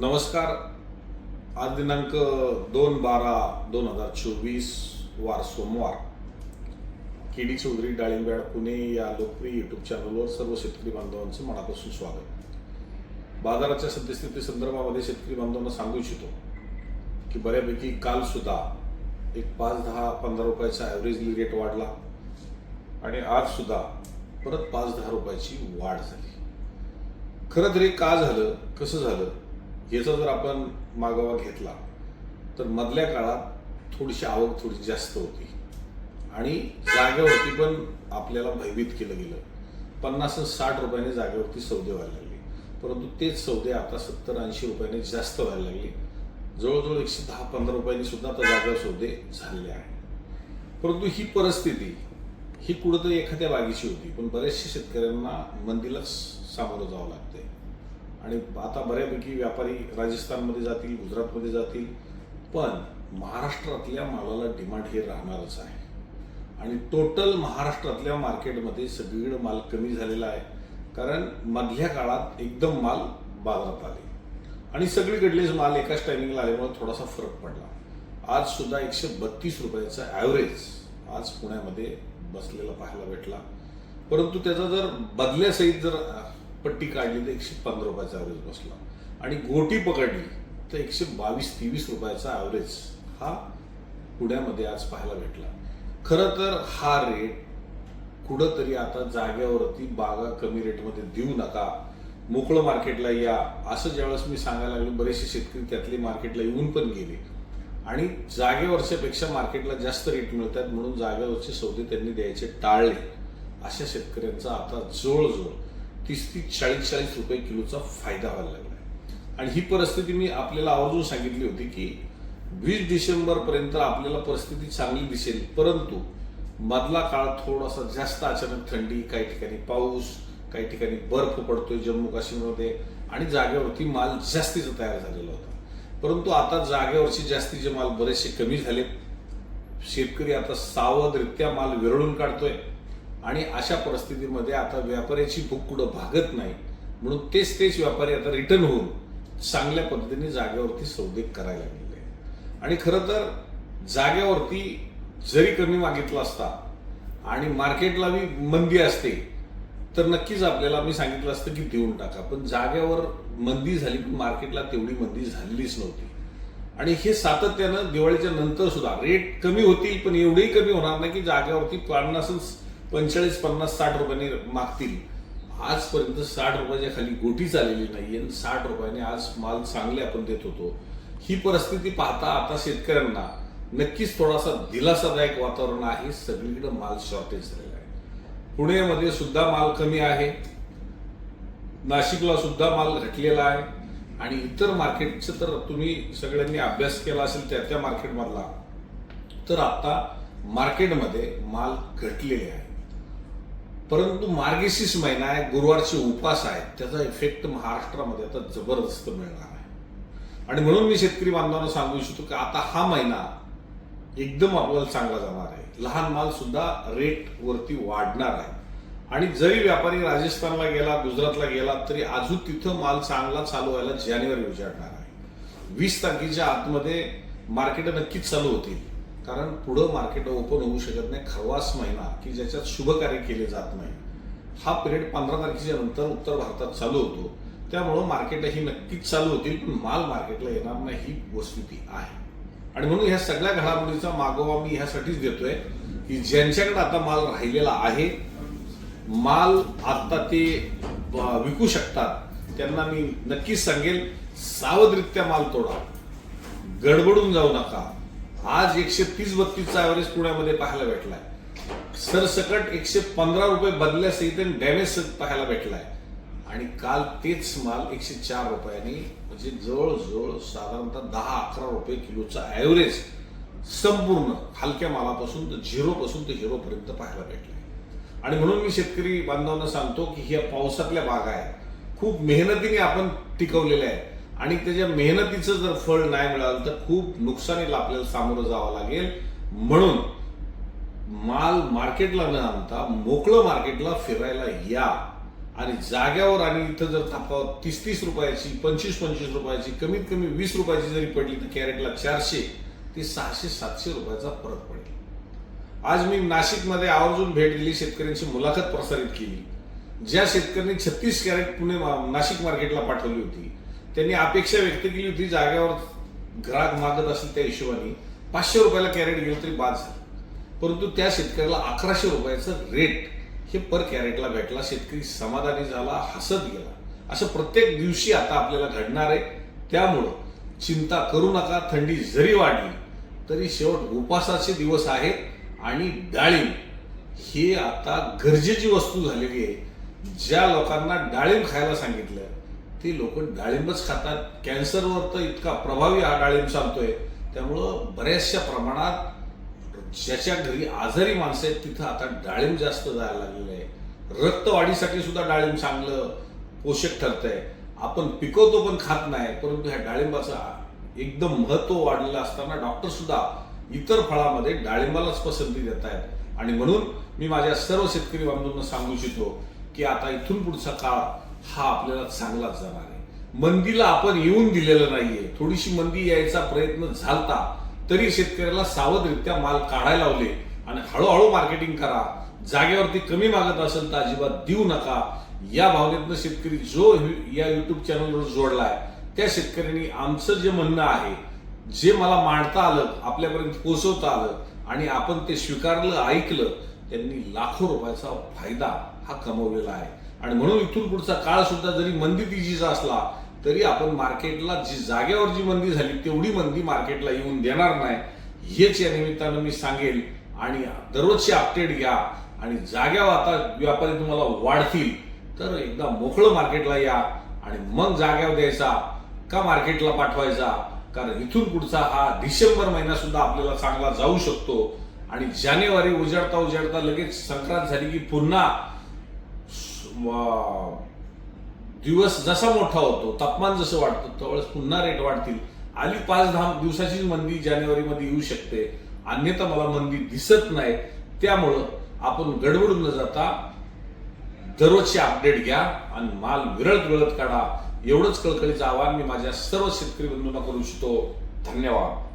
नमस्कार. आज दिनांक दोन बारा दोन हजार चोवीस वार सोमवार. के डी चौधरी डाळिंबेड पुणे या लोकप्रिय यूट्यूब चॅनलवर सर्व शेतकरी बांधवांचं मनापासून स्वागत. बाजाराच्या सद्यस्थिती संदर्भामध्ये शेतकरी बांधवांना सांगू इच्छितो की बऱ्यापैकी काल सुद्धा एक पाच दहा पंधरा रुपयाचा ॲव्हरेजली रेट वाढला आणि आज सुद्धा परत पाच दहा रुपयाची वाढ झाली. खरं तरी का झालं कसं झालं? याचा जर आपण मागोवा घेतला तर मधल्या काळात थोडीशी आवक थोडी जास्त होती. आणि जागेवरती पण आपल्याला भयभीत केलं गेलं. पन्नास साठ रुपयाने जागेवरती सौदे व्हायला लागले. परंतु तेच सौदे आता सत्तर ऐंशी रुपयाने जास्त व्हायला लागले. जवळजवळ एकशे दहा पंधरा रुपयांनी सुद्धा आता जागा सौदे झालेले आहेत. परंतु ही परिस्थिती ही कुठंतरी एखाद्या बागेची होती. पण बऱ्याचशा शेतकऱ्यांना मंदीलाच सामोरं जावं लागतंय. आणि आता बऱ्यापैकी व्यापारी राजस्थानमध्ये जातील गुजरातमध्ये जातील पण महाराष्ट्रातल्या मालाला डिमांड हे राहणारच आहे. आणि टोटल महाराष्ट्रातल्या मार्केटमध्ये सगळीकडे माल कमी झालेला आहे. कारण मधल्या काळात एकदम माल बाजारात आले. आणि सगळीकडलेच माल एकाच टायमिंगला आल्यामुळे थोडासा फरक पडला. आज सुद्धा एकशे बत्तीस रुपयाचा ॲव्हरेज आज पुण्यामध्ये बसलेला पाहायला भेटला. परंतु त्याचा जर बदल्यासहित जर पट्टी काढली तर एकशे पंधरा रुपयाचा ॲव्हरेज बसला. आणि गोटी पकडली तर एकशे बावीस तेवीस रुपयाचा ॲव्हरेज हा पुण्यामध्ये आज पाहायला भेटला. खरं तर हा रेट कुठंतरी आता जाग्यावरती बागा कमी रेटमध्ये देऊ नका. मोकळं मार्केटला या. असं ज्यावेळेस मी सांगायला लागलो बरेचसे शेतकरी त्यातले मार्केटला येऊन पण गेले. आणि जागेवरच्यापेक्षा मार्केटला जास्त रेट मिळतात म्हणून जागेवरचे सौदे त्यांनी द्यायचे टाळले. अशा शेतकऱ्यांचा आता जवळजवळ तीस तीस चाळीस चाळीस रुपये किलोचा फायदा व्हायला लागला आणि ही परिस्थिती मी आपल्याला आवर्जून सांगितली होती की वीस डिसेंबर पर्यंत आपल्याला परिस्थिती चांगली दिसेल परंतु मधला काळ थोडासा जास्त अचानक थंडी काही ठिकाणी पाऊस काही ठिकाणी बर्फ पडतोय जम्मू काश्मीरमध्ये आणि जागेवरती माल जास्तीचा तयार झालेला होता. परंतु आता जागेवरचे जास्तीचे माल बरेचसे कमी झालेत. शेतकरी आता सावधरित्या माल विरळून काढतोय. आणि अशा परिस्थितीमध्ये आता व्यापाऱ्याची भूक कुठं भागत नाही. म्हणून तेच तेच व्यापारी आता रिटर्न होऊन चांगल्या पद्धतीने जागेवरती सौदे करायला लागलेले आहेत. आणि खरं तर जागेवरती जरी कमी मागितला असता आणि मार्केटला बी मंदी असते तर नक्कीच आपल्याला मी सांगितलं असतं की देऊन टाका. पण जागेवर मंदी झाली पण मार्केटला तेवढी मंदी झालेलीच नव्हती. आणि हे सातत्यानं दिवाळीच्या नंतर सुद्धा रेट कमी होतील पण एवढेही कमी होणार नाही की जागेवरती पन्नास पंचेचाळीस पन्नास साठ रुपयांनी मागतील. आजपर्यंत साठ रुपयाच्या खाली गोटी चाललेली नाही आणि साठ रुपयाने आज माल चांगले आपण देत होतो. ही परिस्थिती पाहता आता शेतकऱ्यांना नक्कीच थोडासा दिलासादायक वातावरण आहे. सगळीकडे माल शॉर्टेज झालेला आहे. पुण्यामध्ये सुद्धा माल कमी आहे. नाशिकला सुद्धा माल घटलेला आहे. आणि इतर मार्केटचं तर तुम्ही सगळ्यांनी अभ्यास केला असेल त्या त्या मार्केटमधला तर आता मार्केटमध्ये माल घटलेले आहे. परंतु मार्गशीर्ष महिना आहे गुरुवारचे उपास आहेत त्याचा इफेक्ट महाराष्ट्रामध्ये आता जबरदस्त मिळणार आहे. आणि म्हणून मी शेतकरी बांधवांना सांगू इच्छितो की आता हा महिना एकदम आपल्याला चांगला जाणार आहे. लहान माल सुद्धा रेट वरती वाढणार आहे. आणि जरी व्यापारी राजस्थानला गेला गुजरातला गेला तरी अजून तिथं माल चांगला चालू व्हायला जानेवारी उजाडणार आहे. वीस तारखेच्या आतमध्ये मार्केट नक्कीच चालू होतील. कारण पुढं मार्केट ओपन होऊ शकत नाही खरवास महिना की ज्याच्यात शुभ कार्य केले जात नाही. हा पिरियड पंधरा तारखेच्या नंतर उत्तर भारतात चालू होतो. त्यामुळं मार्केट ही नक्कीच चालू होतील पण माल मार्केटला येणार नाही ही वस्तुती आहे. आणि म्हणून ह्या सगळ्या घडामोडीचा मागोवा मी ह्यासाठीच देतोय की ज्यांच्याकडे आता माल राहिलेला आहे माल आता ते विकू शकतात. त्यांना मी नक्कीच सांगेल सावधरित्या माल तोडा. गडबडून जाऊ नका. आज एकशे तीस बत्तीसचा ॲव्हरेज पुण्यामध्ये पाहायला भेटलाय. सरसकट एकशे पंधरा रुपये बदल्यासहित डॅमेज पाहायला भेटलाय. आणि काल तेच माल एकशे चार रुपयांनी म्हणजे जवळजवळ साधारणतः दहा अकरा रुपये किलोचा ॲव्हरेज संपूर्ण हलक्या मालापासून तर झिरोपासून ते झिरोपर्यंत पाहायला भेटलाय. आणि म्हणून मी शेतकरी बांधवांना सांगतो की ह्या पावसातल्या बागा आहेत. खूप मेहनतीने आपण टिकवलेल्या आहेत. आणि त्याच्या मेहनतीचं जर फळ नाही मिळालं तर खूप नुकसानीला आपल्याला सामोरं जावं लागेल. म्हणून माल मार्केटला न आणता मोकळं मार्केटला फिरायला या. आणि जाग्यावर आणि इथं जर तफावत तीस तीस रुपयाची पंचवीस पंचवीस रुपयाची कमीत कमी वीस रुपयाची जरी पडली तर कॅरेटला चारशे ते सहाशे सातशे रुपयाचा फरक पडेल. आज मी नाशिकमध्ये आवर्जून भेट दिली शेतकऱ्यांची मुलाखत प्रसारित केली. ज्या शेतकऱ्यांनी छत्तीस कॅरेट पुणे मा- नाशिक मार्केटला पाठवली होती त्यांनी अपेक्षा व्यक्त केली होती जाग्यावर ग्राहक मागत असेल त्या हिशोबाने पाचशे रुपयाला कॅरेट गेलं तरी बाद झालं. परंतु त्या शेतकऱ्याला अकराशे रुपयाचं रेट हे पर कॅरेटला भेटला शेतकरी समाधानी झाला हसत गेला. असं प्रत्येक दिवशी आता आपल्याला घडणार आहे. त्यामुळं चिंता करू नका थंडी जरी वाढली तरी शेवट उपासाचे दिवस आहेत आणि डाळिंब ही आता गरजेची वस्तू झालेली आहे. ज्या लोकांना डाळिंब खायला सांगितलं ते लोक डाळिंबच खातात. कॅन्सरवर तर इतका प्रभावी हा डाळिंब चालतोय. त्यामुळं बऱ्याचशा प्रमाणात ज्याच्या घरी आजारी माणसं आहेत तिथं आता डाळिंब जास्त जायला लागलेलं आहे. रक्तवाढीसाठी सुद्धा डाळिंब चांगलं पोषक ठरतंय. आपण पिकवतो पण खात नाही परंतु ह्या डाळिंबाचा एकदम महत्त्व वाढलेलं असताना डॉक्टर सुद्धा इतर फळामध्ये डाळिंबालाच पसंती देत आहेत. आणि म्हणून मी माझ्या सर्व शेतकरी बांधवांना सांगू इच्छितो की आता इथून पुढचा काळ हा आपल्याला चांगलाच जाणार आहे. मंदीला आपण येऊन दिलेलं नाहीये. थोडीशी मंदी यायचा प्रयत्न झालता तरी शेतकऱ्याला सावधरित्या माल काढायला लावले आणि हळूहळू मार्केटिंग करा. जागेवरती कमी मागत असेल तर अजिबात देऊ नका. या भावनेतनं शेतकरी जो या युट्यूब चॅनलवर जोडलाय त्या शेतकऱ्यांनी आमचं जे म्हणणं आहे जे मला मांडता आलं आपल्यापर्यंत पोहोचवता आलं आणि आपण ते स्वीकारलं ऐकलं त्यांनी लाखो रुपयाचा फायदा हा कमवलेला आहे. आणि म्हणून इथून पुढचा काळ सुद्धा जरी मंदी तिजीचा असला तरी आपण मार्केटला जी जागेवर जी मंदी झाली तेवढी मंदी मार्केटला येऊन देणार नाही हेच या निमित्तानं मी सांगेल. आणि दररोजचे अपडेट घ्या. आणि जाग्यावर आता व्यापारी तुम्हाला वाढतील तर एकदा मोकळं मार्केटला या. आणि मग जाग्यावर द्यायचा का मार्केटला पाठवायचा? कारण इथून पुढचा हा डिसेंबर महिना सुद्धा आपल्याला चांगला जाऊ शकतो. आणि जानेवारी उजाडता उजाडता लगेच संक्रांत झाली की पुन्हा दिवस जसा मोठा होतो तापमान जसं वाढतं त्यावेळेस पुन्हा रेट वाढतील. आली पाच दहा दिवसाची मंदी जानेवारीमध्ये येऊ शकते. अन्यथा मला मंदी दिसत नाही. त्यामुळं आपण गडबडून न जाता दररोजचे अपडेट घ्या आणि माल विरळत विरळत काढा. एवढंच कळकळीचं आवाहन मी माझ्या सर्व शेतकरी बंधूंना करू इच्छितो. धन्यवाद.